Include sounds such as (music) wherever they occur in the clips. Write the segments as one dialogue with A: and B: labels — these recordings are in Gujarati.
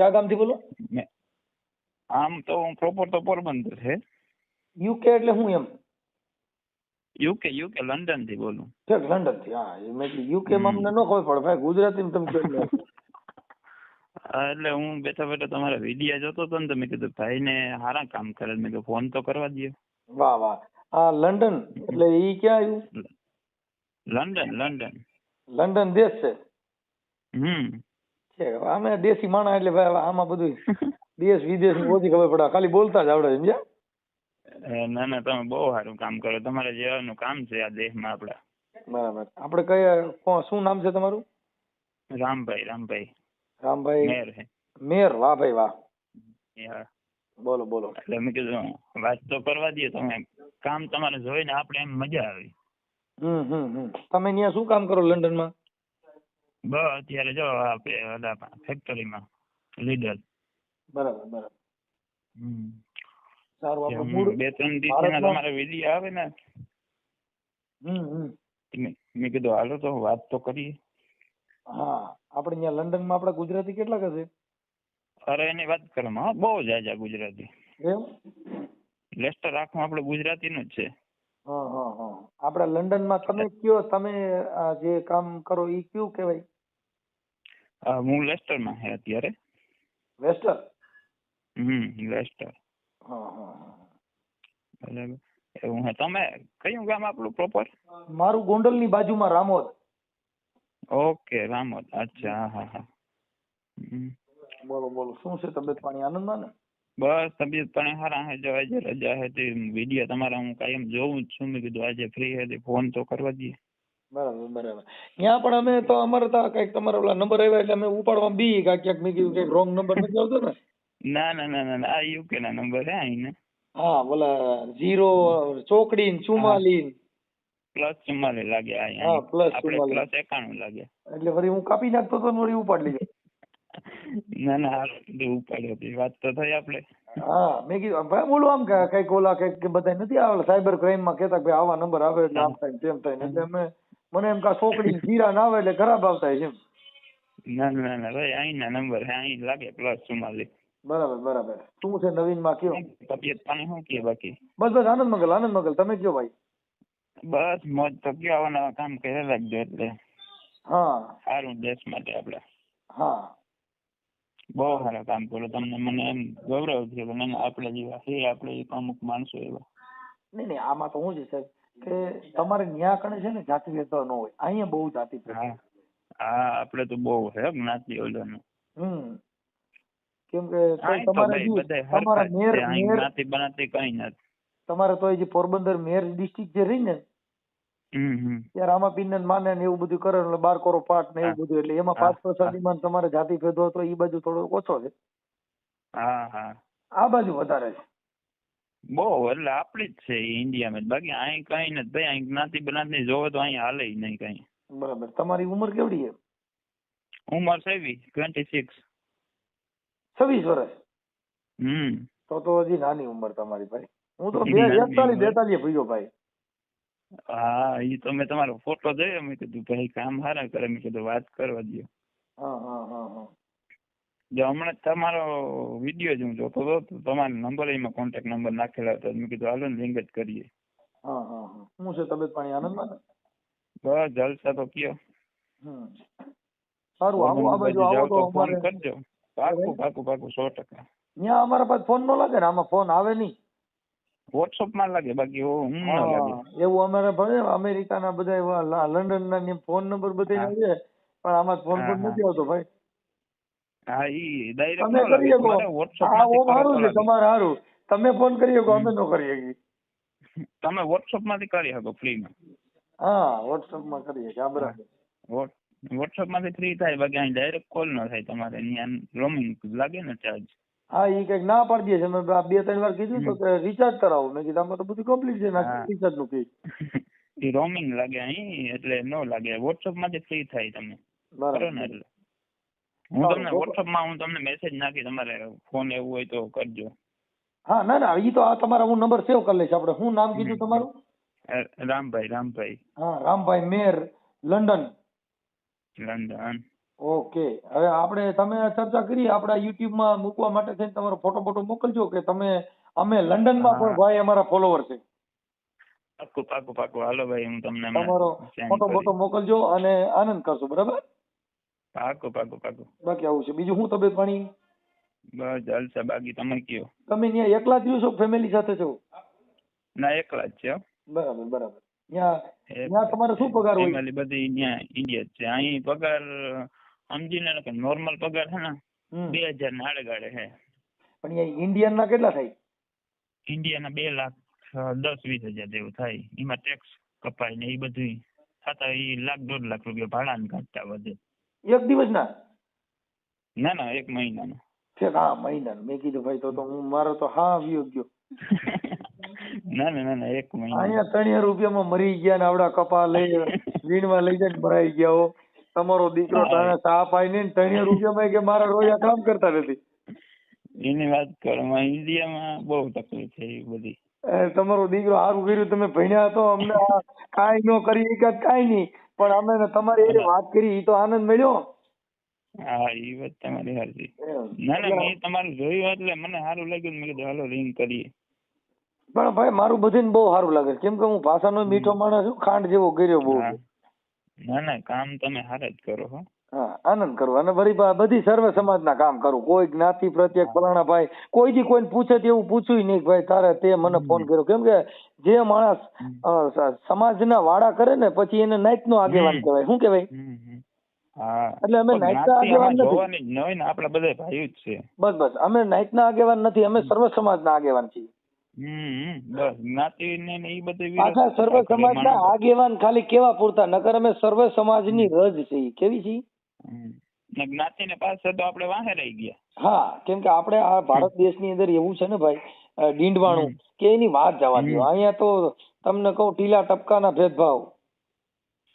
A: ક્યાં ગામથી બોલો?
B: આમ તો પ્રોપર તો પોરબંદર છે.
A: યુકે એટલે હું એમ.
B: યુકે યુકે લંડનથી બોલું.
A: ઠીક લંડનથી હા એ મેં યુકે માં અમને ન ખબર પડે ભાઈ ગુજરાતી તમે કેમ
B: એટલે હું બેઠા બેઠા તમારા વિડિયા જોતો હતો ને તમે કીધું ભાઈ ને સારા કામ કરે. મેં કીધું ફોન તો કરવા દો
A: વાહ વાહ. આ લંડન એટલે ઈ ક્યાં આવ્યું?
B: London London.
A: લંડન દેશ છે?
B: હમ.
A: અમે દેશી માણસ એટલે ભાઈ આમાં બધું (laughs) દેશ વિદેશ ઓછી ખબર પડે. ખાલી બોલતા જ આવડે સમજ્યા?
B: ના ના તમે બહુ સારું કામ કરો. તમારે જેવાનું કામ છે આ દેશમાં આપડા.
A: બરાબર. આપણે કયા શું નામ છે તમારું?
B: રામભાઈ રામભાઈ.
A: રામભાઈ
B: મેર
A: મેર. વાહ ભાઈ વાહ. બોલો બોલો.
B: એટલે મેં કીધું વાત તો કરવા દઈએ તમે કામ તમારે જોઈને આપણે એમ મજા આવી.
A: હમ હમ હમ. તમે ત્યાં શું કામ કરો લંડનમાં
B: બસ અત્યારે જો ફેક્ટરીમાં લીડર
A: બરાબર બરાબર. સારું આપણું મૂળ
B: બે ત્રણ દિવસના તમારા વીડિયો આવે ને.
A: હમ હમ.
B: મેં કીધું હાલો તો વાત તો કરીએ.
A: હા આપણે ત્યાં લંડનમાં આપણા ગુજરાતી કેટલા હશે
B: અરે એની વાત કરવામાં બહુ જાજા ગુજરાતી.
A: એમ?
B: લેસ્ટર આખું આપણે ગુજરાતીનું જ છે.
A: હા હા હા. આપણા લંડનમાં તમે કયો તમે આ જે કામ કરો એ કયું કહેવાય?
B: હા, હું લેસ્ટરમાં છે અત્યારે.
A: વેસ્ટર?
B: હમ લેસ્ટર
A: હા હા હા.
B: બરાબર. એવું હે તમે કયું ગામ આપણું પ્રોપર
A: મારું ગોંડલની બાજુમાં રામોદ.
B: ઓકે રામોદ. અચ્છા હા હા હા. હમ.
A: બોલો બોલો. શું છે તબિયત પાણી? આનંદમાં ને?
B: બસ તબિયત પણ સારા હે જો આજે રજા હે તે વીડિયો તમારા હું કાયમ જોઉં જ છું. મેં કીધું આજે ફ્રી હે તે ફોન તો કરવા દઈએ.
A: બરાબર બરાબર. ત્યાં પણ અમે તો અમારે તો આ કંઈક તમારા ઓલા નંબર આવ્યા એટલે અમે ઉપાડવા બી કાંઈક ક્યાંક મેં કીધું કંઈક રોંગ નંબર નથી આવતો ને.
B: ના ના ના ના ના, આ યુકે ના નંબર હે આઈને
A: હા બોલા ઝીરો ચોકડી ને ચુમ્માલી
B: પ્લસ ચુમ્માલીસ લાગે આ
A: હા,
B: આપણે
A: 44.
B: પ્લસ એકાણું લાગે.
A: એટલે ફરી હું કાપી નાખતો તો ને વળી ઉપાડ લીધો.
B: ના ના ઉપાડ્યો હતી વાત તો થઈ આપણે.
A: હા મેં કીધું ભાઈ બોલું આમ કે કંઈક ઓલા કંઈક કે બધા નથી આવેલા? સાયબર ક્રાઇમમાં કેતા કે ભાઈ આવા નંબર આવે એટલે આમ થાય તેમ થાય એટલે અમે મને એમ કા છોકરી જીરા ના આવે એટલે ખરાબ આવતા છે
B: ના ના ના ભાઈ અહીંના નંબર હે અહીં લાગે પ્લસ ચુમ્માલીસ.
A: બરાબર બરાબર. શું છે નવીનમાં કયો?
B: તબિયત પાણી શું કે બાકી?
A: બસ બસ આનંદ મંગલ આનંદ મંગલ તમે કયો ભાઈ?
B: બસ મોજ તો કયો આવા કામ કર્યા રાખજો એટલે.
A: હા.
B: સારું દેશ માટે આપણે.
A: હા.
B: બહુ સારા કામ કરો તમને મને એમ ગૌરવ થયો કે ના આપણે જેવા છે આપણે અમુક માણસો એવા.
A: નહીં નહીં આમાં તો હું છે સાહેબ કે તમારે ન્યા કણે છે ને જાતિ ભેદભાવ ન હોય. અહીંયા બહુ જાતિ ભેદભાવ
B: હા આપણે તો બહુ છે જ્ઞાતિ ઓલાનું.
A: હમ. કેમ કે તમારે તમારા મેર મેર
B: જ્ઞાતિ બનાતી કઈ નથી.
A: તમારે તો જે પોરબંદર મેર ડિસ્ટ્રિક્ટ જે રહી ને ત્યારે આમાં પીને ને માને ને એવું બધું કરે એટલે બાર કરો પાટ ને એવું બધું એટલે એમાં પાંચ પ્રસાદીમાં તમારે જાતિ ભેદો હતો એ બાજુ થોડો ઓછો છે.
B: હા હા.
A: આ બાજુ વધારે છે.
B: બહુ એટલે આપણી જ છે ઇન્ડિયા ઇન્ડિયામાં બાકી અહીં કઈ નથી ભાઈ અહીં જ્ઞાતિ બનાતિ જોવે તો અહીં હાલે નહીં કઈ.
A: બરાબર. તમારી ઉંમર કેવડી છે?
B: ઉંમર સેવી ટ્વેન્ટી સિક્સ
A: છવ્વીસ વર્ષ?
B: હમ.
A: તો તો હજી નાની ઉંમર તમારી ભાઈ. હું તો બે
B: હજાર
A: એકતાલીસ. બેતાલીસ ભઈયો ભાઈ.
B: હા ઈ તો મેં તમારો ફોટો જોયો મેં કીધું ભાઈ કામ સારા કરે. મેં કીધું વાત કરવા દો જો હમણાં તમારો વીડિયો જ હું જોતો હતો તમારો નંબર એમાં કોન્ટેક્ટ નંબર નાખેલા હતો મેં કીધું હાલો ને લિંક જ કરીએ.
A: હા હા હા. શું છે તબિયત પાણી આનંદમાં
B: બસ જલસા તો કયો.
A: સારું આવો આ બાજુ આવો તો
B: ફોન
A: અમારે
B: કરજો. પાકું પાકું પાકું સો ટકા.
A: ત્યાં અમારા પાસે ફોન નો લાગે ને આમાં ફોન આવે નહીં.
B: વોટ્સઅપમાં લાગે બાકી હું ન લાગે.
A: એવું અમારે ભલે અમેરિકાના બધા એવા લા- લંડનના ફોન નંબર બધા. છે પણ આમાં ફોન
B: પર
A: નથી આવતો ભાઈ.
B: હા ઈ ડાયરેક્ટ ન વોટ્સઅપ
A: હા ઓ મારું છે તમારે સારું. તમે ફોન કરી શકો અમે. નો કરી શકીએ.
B: તમે વોટ્સઅપમાંથી કરી શકો ફ્રી માં
A: હા વોટ્સઅપમાં કરી શકીએ બરાબર.
B: વોટ્સઅપમાંથી ફ્રી થાય બાકી અહીં ડાયરેક્ટ કોલ ન થાય તમારે અહીંયા રોમિંગ લાગે ને ચાર્જ
A: હા એ કંઈક ના પાડી દે છે. મેં બે ત્રણ વાર કીધું તો કે રિચાર્જ કરાવો. મેં કીધું આમાં તો બધું કમ્પ્લીટ છે. ના રિચાર્જનું ફી
B: એ રોમિંગ લાગે અહીં એટલે નો લાગે. વોટ્સઅપમાંથી ફ્રી થાય તમે બરાબર. ને એટલે. હું તમને વોટ્સઅપમાં હું તમને મેસેજ નાખી તમારે ફોન એવું હોય તો કરજો.
A: હા ના ના ઈ તો આ તમારા હું નંબર સેવ કરી લઈશ આપણે. શું નામ કીધું તમારું?
B: રામભાઈ રામભાઈ.
A: હા Rambhai Mer London.
B: London.
A: Okay. હવે આપણે તમે ચર્ચા કરી આપણા યુટ્યુબમાં માં મૂકવા માટે થઈને તમારો ફોટો ફોટો મોકલજો કે તમે અમે લંડનમાં પણ. ભાઈ અમારા ફોલોવર છે.
B: પાકું પાકું પાકું હાલો ભાઈ હું તમને
A: તમારો ફોટો ફોટો મોકલજો અને આનંદ કરશો બરાબર?
B: પાકું પાકું પાકું
A: બાકી આવું છે. બીજું હું તબિયત પાણી?
B: બસ જલસા બાકી તમે કયો?
A: તમે ત્યાં એકલા જ રહ્યો છો ફેમિલી સાથે છો?
B: ના એકલા જ છે.
A: બરાબર બરાબર. ત્યાં ત્યાં તમારે શું પગાર હોય?
B: બધી ત્યાં ઇન્ડિયા છે. અહીં પગાર સમજીને ને કે નોર્મલ પગાર છે ને બે હજાર ના આડે છે
A: પણ એ ઇન્ડિયન ના કેટલા થાય?
B: ઇન્ડિયાના બે લાખ દસ વીસ હજાર જેવું થાય. એમાં ટેક્સ કપાય ને એ બધું થતા એ લાખ દોઢ લાખ રૂપિયા ભાડાને કાઢતા વધે.
A: એક દિવસ ના
B: ના ના એક મહિનાનો.
A: ઠીક હા મહિનાનું. મેં કીધું ભાઈ તો તો હું મારો તો હા વિયો ગયો. (laughs)
B: ના ના ના ના એક મહિના
A: અહીંયા ત્રણેય રૂપિયામાં મરી ગયા ને આવડા કપા લઈ વીણવા લઈ જાય ભરાઈ ગયા હો. તમારો દીકરો તને ચા પાઈ ને ત્રણેય રૂપિયામાં કે મારા રોયા કામ કરતા નથી?
B: એની વાત કરો ઇન્ડિયામાં બહુ તકલીફ છે એ બધી.
A: તમારો દીકરો સારું કર્યું તમે ભણ્યા તો અમને કાંઈ ન કરી શક્યા કાંઈ નહીં પણ અમે તમારી એ વાત કરી એ તો આનંદ મળ્યો.
B: હા એ વાત તમારી
A: એમ.
B: ના ના મેં તમારું જોયું એટલે મને સારું લાગ્યું મેં કીધું હાલો રિંગ કરીએ.
A: પણ ભાઈ મારું બધીને બહુ સારું લાગે. કેમ કે હું ભાષાનો મીઠો માણસ છું ખાંડ જેવો કર્યો બહુ.
B: ના ના કામ તમે હારે જ કરો હો.
A: હા આનંદ કરો. અને વળી બધી સર્વ સમાજના કામ કરું. કોઈ જ્ઞાતિ પ્રત્યે ફલાણા ભાઈ કોઈ દી કોઈને પૂછે તેવું પૂછ્યું નહીં ભાઈ તારે તે મને ફોન કર્યો. કેમ કે જે માણસ સમાજના વાડા કરે ને પછી એને નાઈટનો આગેવાન
B: હમ.
A: કહેવાય. શું કહેવાય.
B: હા.
A: એટલે અમે
B: પણ
A: નાઈટના આગેવાન નથી.
B: ન ને આપણા બધા ભાઈઓ જ છે.
A: બસ બસ. અમે નાઈટના આગેવાન નથી. અમે સર્વ સમાજના આગેવાન છીએ.
B: બસ જ્ઞાતિ ને ને ઈ
A: પાછા સર્વ
B: કરે
A: સમાજના આગેવાન ખાલી કેવા પૂરતા? નકર અમે સર્વ સમાજની રજ છે કેવી
B: છે જ્ઞાતિ ને પાસે તો આપણે વાહે રહી ગયા.
A: હા કેમ કે આપણે આ ભારત દેશની અંદર એવું છે ને ભાઈ ડીંડવાણું કે એની વાત જવા દો. અહીંયા તો તમને કહું ટીલા ટપકાના ભેદભાવ.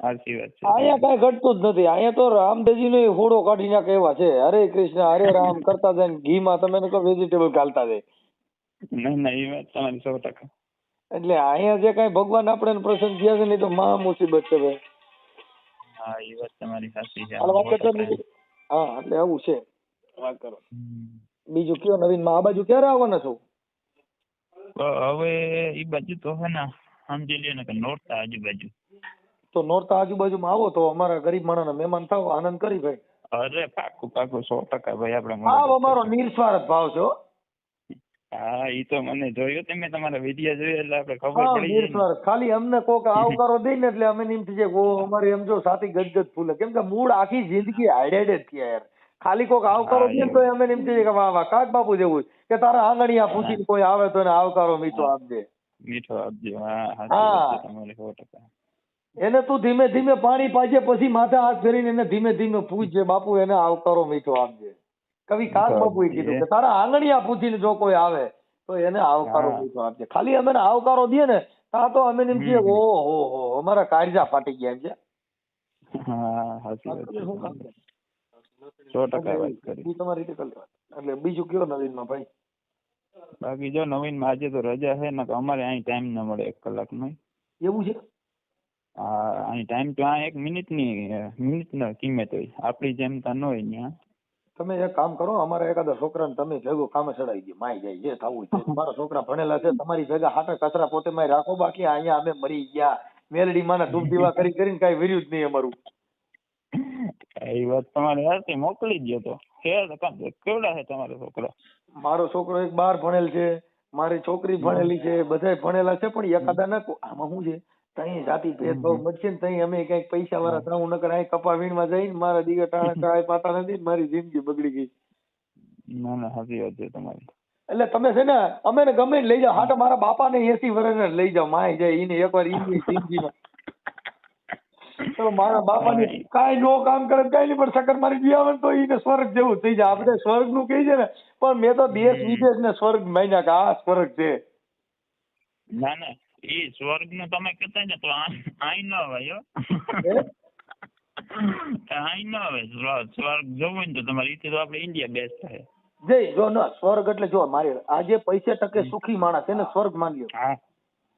B: સાચી વાત છે.
A: અહીંયા કઈ ઘટતું જ નથી. અહીંયા તો રામદેવજી નો હોડો કાઢી નાખે એવા છે હરે કૃષ્ણ હરે રામ. (laughs) કરતા જાય ઘી માં તમે વેજીટેબલ ઘાલતા જાય.
B: ના ના એ વાત તમારી સો ટકા.
A: એટલે અહીંયા જે કઈ ભગવાન આપણે પ્રસન્ન થયા છે ને તો મહા મુસીબત છે ભાઈ.
B: હા એ વાત તમારી સાચી છે.
A: હા એટલે આવું છે. વાત કરો. બીજું કયો નવીનમાં આ બાજુ ક્યારે આવવાના છો?
B: હવે એ બાજુ તો હે ને સમજી લ્યો ને કે નોરતા આજુબાજુ.
A: તો નોરતા આજુબાજુમાં આવો તો અમારા ગરીબ માણસના મહેમાન થાવ આનંદ કરી ભાઈ.
B: અરે પાકું પાકું સો ટકા ભાઈ આપણે ભાવ
A: અમારો નિર્સ્વાર્થ ભાવ છે હો.
B: ઈ તો મને જોયું તમે તમારા વિડિયો જોયો એટલે આપણે ખબર પડી ને.
A: ખાલી અમને કોક (laughs) આવકારો દે ને એટલે અમે એમ થઈ ઓ અમારી એમ જો સાથી ગદગદ ફૂલે. કેમ કે મૂળ આખી જિંદગી હાઈડેડ જ થયા યાર. ખાલી કોક આવકારો દે તો અમે એમ થઈ કે વાહ વાહ કાક બાપુ જેવું. કે તારા આંગણિયા પૂછીને કોઈ આવે તો એને આવકારો મીઠો આપજે.
B: મીઠો આપજે હા
A: હા.
B: તમારી સો ટકા.
A: એને તું ધીમે ધીમે પાણી પાજે પછી માથે હાથ ફેરીને એને ધીમે ધીમે પૂછજે બાપુ એને આવકારો મીઠો આપજે. કવિ કાલ બાપુએ કીધું કે તારા આંગણિયા પૂછીને જો કોઈ આવે તો એને આવકારો. આપજે ખાલી અમે આવકારો દઈએ ને તા તો અમે એમ કહીએ ઓ હો હો અમારા કાળજા ફાટી ગયા એમ છે.
B: સો ટકા વાત કરી.
A: તમારી રીતે કરી એટલે બીજું કયો નવીનમાં ભાઈ?
B: બાકી જો નવીનમાં આજે તો રજા છે ને અમારે અહીં ટાઈમ ન મળે એક કલાકનો.
A: એવું છે?
B: હા અહીં ટાઈમ તો આ એક મિનિટની મિનિટનો કિંમત હોય. આપણી જેમ તો ન હોય ત્યાં
A: તમે એક કામ કરો અમારા એકાદા છોકરાને તમે ભેગો કામે ચડાવી દો માઈ જાય જે થવું છે. મારા છોકરા ભણેલા છે તમારી ભેગા હાટા કચરા પોતે માં રાખો બાકી અહીંયા અમે મરી ગયા. મેલડી માના ધૂપ દીવા કરી કરીને કઈ વિર્યું જ નહીં અમારું.
B: એ વાત તમારી સાચી મોકલી જ તો. કેવડા છે તમારો છોકરો?
A: મારો છોકરો એક બાર ભણેલ છે મારી છોકરી ભણેલી છે બધાય ભણેલા છે પણ એકાદા ના આમાં શું છે? તઈ જાતિ ભેદભાવ મચશે ને તઈ અમે કંઈક પૈસા વાળા થાવું નકર અહીં કપા વીણમાં જઈને મારા દીકરા ટાણા (laughs) કાંઈ પાતા નથી ને મારી જિંદગી બગડી ગઈ.
B: ના ના સાચી વાત છે તમારી.
A: એટલે તમે છે ને અમે ને ગમે લઈ જાઓ હાટો મારા બાપા ને એસી વર્ષ લઈ જાઓ માય જાય એક એકવાર ઈની જિંદગીમાં. તો મારા બાપા ને કાંઈ નો કામ કરે કાંઈ નહીં પણ સકર મારી દી આવે તો એને સ્વર્ગ જેવું થઈ જાય. આપણે સ્વર્ગનું કહી છે ને પણ મેં તો દેશ વિદેશ ને સ્વર્ગ માન્યા કે આ સ્વર્ગ છે.
B: ના ના. એ સ્વર્ગનું તમે કહેતા ને તો અહીં ન આવે હો.
A: હે?
B: ન આવે સ્વર્ગ જવું ને તો તમારે રીતે તો આપણે ઇન્ડિયા બેસ્ટ થાય
A: જય જો ન સ્વર્ગ એટલે જો મારી આજે પૈસે ટકે સુખી માણસ એને સ્વર્ગ માન લ્યો
B: હા.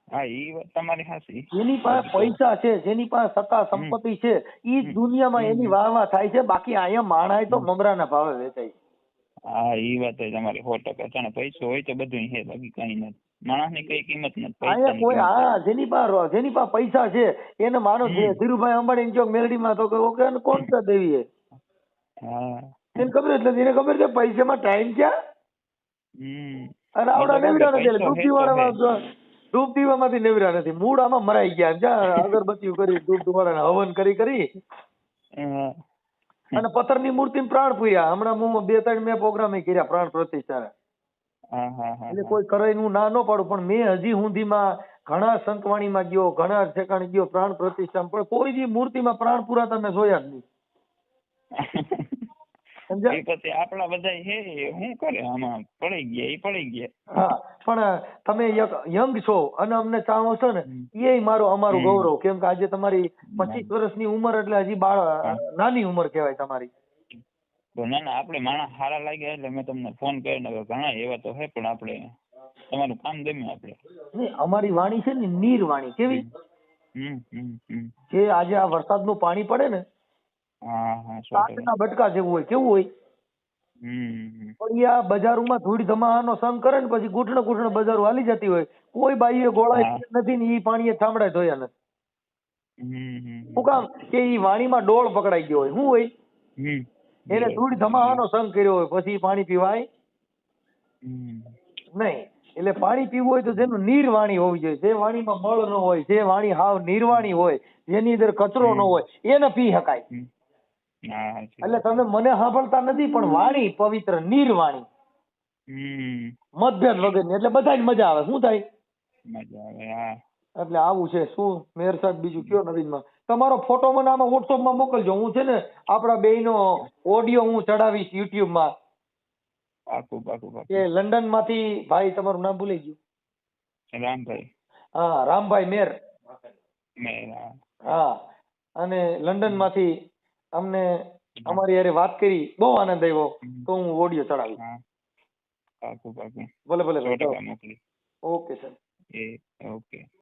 B: હા ઈ વાત તમારી સાચી.
A: જેની પાસે પૈસા છે જેની પાસે સત્તા સંપત્તિ છે ઈ દુનિયામાં એની વાહ વાહ થાય છે બાકી અહીંયા માણાય તો મમરાના ભાવે વેચાય છે.
B: હા ઈ વાત તમારી સો ટકા. છે પૈસો હોય તો બધું હે બાકી કઈ નથી. માણસની કઈ કિંમત નથી
A: કોઈ હા જેની પાસે જેની પાસે પૈસા છે એને માનો છે ધીરુભાઈ અંબાણી ચોક મેલડીમાં તો ઓકે કોણ છે દેવી એ
B: હા.
A: એને ખબર જ નથી એને ખબર છે પૈસામાં ટાઈમ
B: છે
A: અને આવડા નેવડા નથી
B: પૈસો
A: ધૂપ દીવાડામાં ધૂપ દીવામાંથી નેવડા નથી મૂળ આમાં મરાઈ ગયા (laughs) અગરબત્તીઓ કરી ધૂપ ધુમાડાને હવન કરી કરી. અને પથ્થરની મૂર્તિને પ્રાણ પૂર્યા. હમણાં હું બે ત્રણ મેં પ્રોગ્રામ કર્યા પ્રાણ
B: હા
A: એટલે કોઈ કરે હું ના ન પાડું પણ મેં હજી સુધીમાં ઘણા સંતવાણીમાં ગયો ઘણા ઠેકાણે ગયો પ્રાણ પ્રતિષ્ઠા પણ કોઈ દી મૂર્તિમાં પ્રાણ પૂરા તમે જોયા જ નહીં? (laughs)
B: એ પછી આપણા બધા હે શું કરે? આમાં પડી ગયા એ પડી ગયા.
A: હા પણ તમે યંગ છો અને અમને ચાહો છો ને એ મારો અમારું ગૌરવ. કેમ કે આજે તમારી પચીસ વર્ષની ઉંમર એટલે હજી બાળ નાની ઉંમર કહેવાય તમારી.
B: તો ના ના આપણે માણસ સારા લાગ્યા એટલે મેં તમને ફોન કર્યો ને ઘણા એવા તો હે પણ આપણે તમારું કામ ગમ્યું આપણે.
A: અમારી વાણી છે ને નીર વાણી કેવી જે આજે આ વરસાદનું પાણી પડે ને
B: હા હા
A: કાચના બટકા જેવું હોય કેવું હોય? પણ આ બજારોમાં ધૂળ ધમાહાનો સંગ કરે ને પછી ઘૂંટણ ઘૂંટણ બજારો હાલી જતી હોય. કોઈ બાઈએ
B: ગોળા
A: નથી ને ઈ પાણીએ થાંભળાય ધોયા નથી. શું કામ? કે ઈ વાણીમાં ડોળ પકડાઈ ગયો હોય. શું હોય? એને ધૂળ ધમાહાનો સંગ કર્યો હોય પછી પાણી પીવાય? નહીં. એટલે પાણી પીવું હોય તો જેનું નિર્વાણી હોવી જોઈએ. જે વાણીમાં મળ ન હોય જે વાણી હાવ નિર્વાણી હોય જેની અંદર કચરો ન હોય એને પી શકાય. એટલે તમે મને સાંભળતા નથી પણ વાણી પવિત્ર નિર્વાણી. મતભેદ વગરની એટલે બધાને મજા આવે. શું થાય?
B: મજા આવે
A: એટલે આવું છે. શું? મેર સાહેબ બીજું કયો નવીનમાં? તમારો ફોટો મને આમાં વોટ્સઅપમાં મોકલજો. હું છે ને આપણા બેયનો ઓડિયો હું ચડાવીશ યુટ્યુબમાં.
B: પાકું પાકું
A: લંડનમાંથી ભાઈ તમારું નામ ભૂલી ગયું.
B: રામભાઈ.
A: હા રામભાઈ મેર.
B: મેં હા.
A: હા. અને લંડનમાંથી અમને અમારી યારે વાત કરી બહુ આનંદ આવ્યો તો હું ઓડિયો
B: ચડાવી. પાકું પાકું.
A: ભલે ભલે ઓકે સર
B: એ ઓકે.